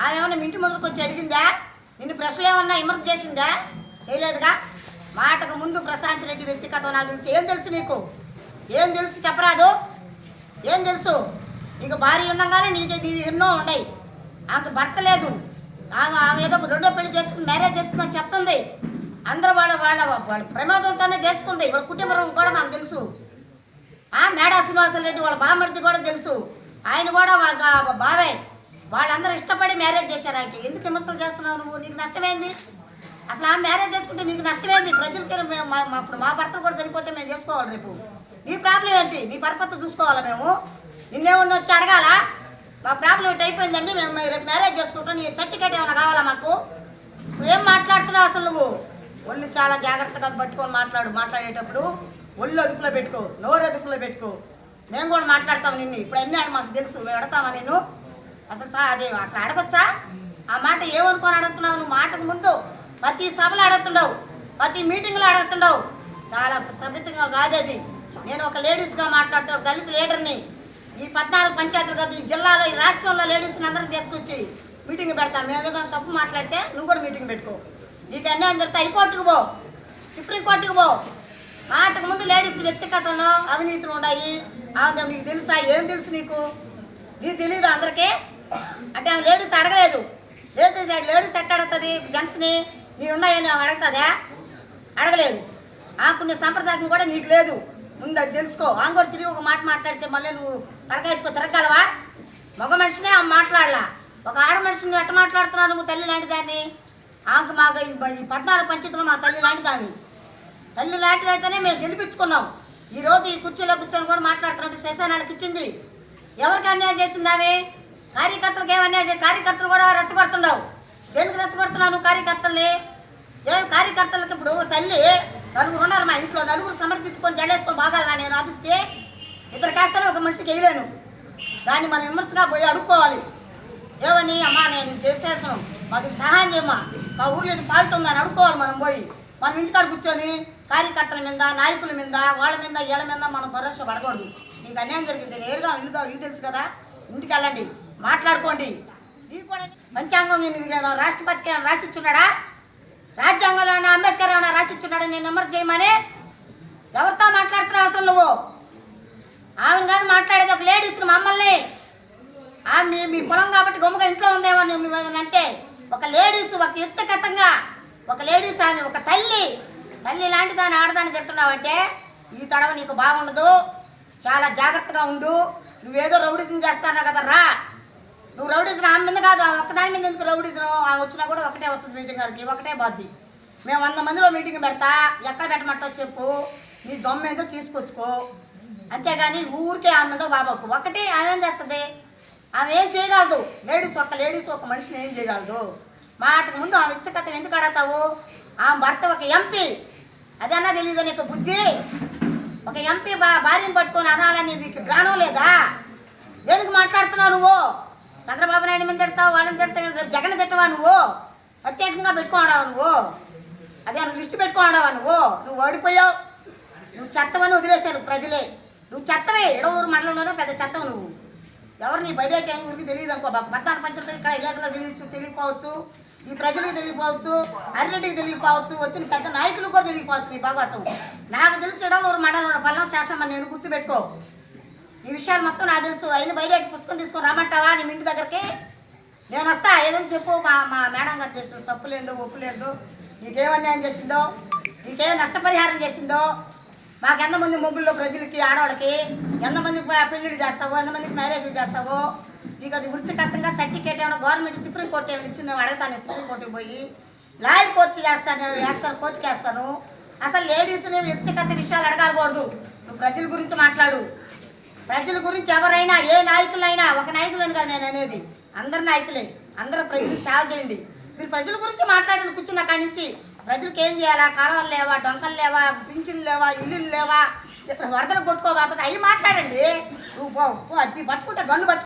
ఆమె ఏమన్నా ఇంటి ముందుకు వచ్చి అడిగిందా? నిన్ను ప్రశ్నలు ఏమన్నా విమర్శ చేసిందా? చేయలేదుగా? మాటకు ముందు ప్రశాంత్ రెడ్డి వ్యక్తిగతం నాకు తెలుసు. ఏం తెలుసు నీకు? ఏం తెలుసు చెప్పరాదు? ఏం తెలుసు? నీకు భార్య ఉండగానే నీకు ఎన్నో ఉన్నాయి. ఆమెకు భర్త లేదు. ఆమె ఆమె ఏదో రెండో పెళ్ళి చేసుకుని మ్యారేజ్ చేసుకుందని చెప్తుంది. అందరూ వాళ్ళ వాళ్ళ వాళ్ళ ప్రమాదంతోనే చేసుకుంది. వాళ్ళ కుటుంబం కూడా మాకు తెలుసు. ఆ మేడా శ్రీనివాస రెడ్డి వాళ్ళ బామర్ది కూడా తెలుసు. ఆయన కూడా వాళ్ళ బావే. వాళ్ళందరూ ఇష్టపడి మ్యారేజ్ చేశారు ఆయనకి ఎందుకు విమర్శలు చేస్తున్నావు నువ్వు? నీకు నష్టమైంది? అసలు ఆ మ్యారేజ్ చేసుకుంటే నీకు నష్టమైంది? ప్రజలకి మేము మా- ఇప్పుడు మా భర్తలు కూడా చనిపోతే మేము చేసుకోవాలి రేపు. నీ ప్రాబ్లం ఏంటి? నీ పరపత్త చూసుకోవాలా మేము? నిన్నేమన్నా వచ్చి అడగాలా? మా ప్రాబ్లం ఇటు అయిపోయిందండి. మేము రేపు మ్యారేజ్ చేసుకుంటాం. నీ సర్టిఫికేట్ ఏమైనా కావాలా మాకు? ఏం మాట్లాడుతున్నావు అసలు నువ్వు? ఒళ్ళు చాలా జాగ్రత్తగా పట్టుకొని మాట్లాడు. మాట్లాడేటప్పుడు ఒళ్ళు అదుపులో పెట్టుకో. నోరు అదుపులో పెట్టుకో. మేము కూడా మాట్లాడతాం నిన్ను. ఇప్పుడు అన్నీ మాకు తెలుసు. మేము అడతామా నేను అసలు సా అదే అసలు అడగొచ్చా? ఆ మాట ఏమనుకొని అడుగుతున్నావు? నువ్వు మాటకు ముందు ప్రతి సభలో అడుగుతున్నావు ప్రతి మీటింగ్లో అడుగుతున్నావు. చాలా సభ్యతంగా కాదు అది. నేను ఒక లేడీస్గా మాట్లాడుతున్నా ఒక దళిత లీడర్ని ఈ పద్నాలుగు పంచాయతీలు కాదు ఈ జిల్లాలో ఈ రాష్ట్రంలో లేడీస్ని అందరినీ తీసుకొచ్చి మీటింగ్ పెడతాం. మేము ఏదైనా తప్పు మాట్లాడితే నువ్వు కూడా మీటింగ్ పెట్టుకో. నీకు అన్యాయం జరిగితే హైకోర్టుకు పో సుప్రీంకోర్టుకు పో. మాటకు ముందు లేడీస్ వ్యక్తిగతంలో అవినీతులు ఉన్నాయి ఆమె నీకు తెలుసా? ఏం తెలుసు నీకు? నీకు తెలియదు అందరికీ? అంటే ఆమె లేడీస్ అడగలేదు. లేడీస్ లేడీస్ ఎట్ట అడుగుతుంది? జెంట్స్ని మీరు ఉన్నాయని ఆమె అడుగుతుందా? అడగలేదు. ఆమెకున్న సంప్రదాయం కూడా నీకు లేదు. ముందు అది తెలుసుకో. ఆమె కూడా తిరిగి ఒక మాట మాట్లాడితే మళ్ళీ నువ్వు తరగా ఎత్తుకో తిరగలవా మగ మనిషినే ఆమె మాట్లాడాల. ఒక ఆడ మనిషిని ఎట్ట మాట్లాడుతున్నావు నువ్వు తల్లి లాంటి దాన్ని? ఆమెకు మాకు ఈ- పద్నాలుగు పంచాయతీలో మా తల్లి లాంటి దాన్ని. తల్లి లాంటిది అయితేనే మేము గెలిపించుకున్నాం. ఈ రోజు ఈ కుర్చీలో కూర్చొని కూడా మాట్లాడుతున్నట్టు శశానానికి ఇచ్చింది. ఎవరికి అన్యాయం చేసింది కార్యకర్తలకు ఏమన్నా కార్యకర్తలు కూడా రెచ్చగొడుతున్నావు. దేనికి రెచ్చగొడుతున్నావు కార్యకర్తల్ని? ఏం కార్యకర్తలకు ఇప్పుడు తల్లి నలుగురు ఉన్నారు మా ఇంట్లో నలుగురు సమర్థించుకొని జడేసుకొని బాగాలనా నేను ఆఫీస్కి? ఇద్దరు కాస్తానే ఒక మనిషికి వేయలేను. దాన్ని మనం విమర్శగా పోయి అడుక్కోవాలి. ఏమని? అమ్మా నేను చేసేస్తున్నాం చేసేస్తాను మాకు సహాయం చేయమ్మా. మా ఊర్లో ఇది ఫాల్ట్ ఉందని అడుక్కోవాలి మనం పోయి. మనం ఇంటికాడ కూర్చొని కార్యకర్తల మీద నాయకుల మీద వాళ్ళ మీద వీళ్ళ మీద మనం భరోసా పడకూడదు. మీకు అన్యాయం జరిగింది నేరుగా ఇల్లు ఇల్లు తెలుసు కదా? ఇంటికి వెళ్ళండి. మాట్లాడుకోండి. పంచాంగం నేను రాష్ట్రపతికి రాసిచ్చున్నాడా? రాజ్యాంగంలో ఏమైనా అంబేద్కర్ ఏమైనా రాసిచ్చున్నాడా? నేను నెంబర్ చేయమని? ఎవరితో మాట్లాడుతున్నావు అసలు నువ్వు? ఆమెను కాదు మాట్లాడేది ఒక లేడీస్ మమ్మల్ని. ఆమె మీ పొలం కాబట్టి గమ్ముగా ఇంట్లో ఉందేమో నువ్వు అంటే ఒక లేడీస్ ఒక వ్యక్తిగతంగా ఒక లేడీస్ ఆమె ఒక తల్లి. తల్లి లాంటి దాన్ని ఆడదాన్ని తింటున్నావంటే ఈ తడవ నీకు బాగుండదు. చాలా జాగ్రత్తగా ఉండు. నువ్వేదో రౌడిజం చేస్తానా కదా రా. నువ్వు రౌడిజం ఆమె మీద కాదు ఆ ఒక్కదాని మీద ఎందుకు రౌడిజం? ఆమె వచ్చినా కూడా ఒకటే వస్తుంది మీటింగ్ గారికి ఒకటే బాధ్యత. మేము వంద మందిలో మీటింగ్ పెడతా ఎక్కడ పెట్టమంటో చెప్పు నీ దొమ్మ ఏదో తీసుకొచ్చుకో. అంతేగాని ఊరికే ఆమె మీద బాబాకు ఒకటి ఆమె ఏం చేస్తుంది? ఆమె ఏం చేయగలదు? లేడీస్ ఒక లేడీస్ ఒక మనిషిని ఏం చేయగలదు? మాటకు ముందు ఆ వ్యక్తిగత ఎందుకు అడతావు ఆమె భర్త ఒక ఎంపీ అదన్నా తెలియదు నీకు బుద్ధి? ఒక ఎంపీ బా భార్యను పట్టుకొని అనాలని నీకు జ్ఞానం లేదా? దేనికి మాట్లాడుతున్నావు నువ్వు? చంద్రబాబు నాయుడు మీద తిడతావు వాళ్ళని తిడతావు రేపు జగన్ తిట్టవా నువ్వు? ప్రత్యేకంగా పెట్టుకోవడావా నువ్వు? అదే నువ్వు లిస్టు పెట్టుకోడావా నువ్వు? నువ్వు ఓడిపోయావు. నువ్వు చెత్తవని వదిలేశారు ప్రజలే. నువ్వు చెత్తవే. ఎడవలూరు మండలంలోనే పెద్ద చెత్తవు నువ్వు. ఎవరు నీ బయట ఏం ఊరికి తెలియదు అనుకో. పద్నాలుగు పంచాయతీలు ఇక్కడ ఇలాగలో తెలియచ్చు తెలియకపోవచ్చు. ఈ ప్రజలకు తెలియకపోవచ్చు అర్రెడ్డికి తెలియకపోవచ్చు వచ్చిన పెద్ద నాయకులకు కూడా తెలియకపోవచ్చు నీ భాగవతం నాకు తెలిసి ఎడవలూరు మండలంలో పల్లం చేస్తామని నేను గుర్తుపెట్టుకో. ఈ విషయాలు మొత్తం నాకు తెలుసు. అయిన బయట పుస్తకం తీసుకొని రమ్మంటావా? నీ ఇంటి దగ్గరికి? నేను వస్తా ఏదైనా చెప్పు. మా మా మేడం గారు చేసిన తప్పు లేదు ఒప్పు లేదు. నీకేం అన్యాయం చేసిందో నీకేం నష్టపరిహారం చేసిందో మాకు ఎంతమంది మొగ్గుల్లో ప్రజలకి ఆడవాళ్ళకి ఎంతమంది పెళ్ళిళ్ళు చేస్తావో ఎంతమందికి మ్యారేజ్లు చేస్తావో నీకు అది వృత్తిగతంగా సర్టిఫికేట్ ఏమైనా గవర్నమెంట్ సుప్రీంకోర్టు ఏమైనా ఇచ్చిందో అడగతాను. సుప్రీం కోర్టుకి పోయి లాయర్ కోర్టు చేస్తాను వేస్తాను కోర్టుకి వేస్తాను. అసలు లేడీస్ని వ్యక్తిగత విషయాలు అడగకూడదు. నువ్వు ప్రజల గురించి మాట్లాడు. ప్రజల గురించి ఎవరైనా ఏ నాయకులైనా ఒక నాయకులని కాదు నేను అనేది. అందరు నాయకులే. అందరూ ప్రజలు సేవ చేయండి. మీరు ప్రజల గురించి మాట్లాడిన కూర్చున్న కాడి నుంచి. ప్రజలకు ఏం చేయాలా? కాలువలు లేవా? డొంకలు లేవా? పింఛన్లు లేవా? ఇల్లులు లేవా? ఇక్కడ వరదలు కొట్టుకోబోతున్నా అవి మాట్లాడండి. నువ్వు పో, అది పట్టుకుంటే గన్ను పట్టు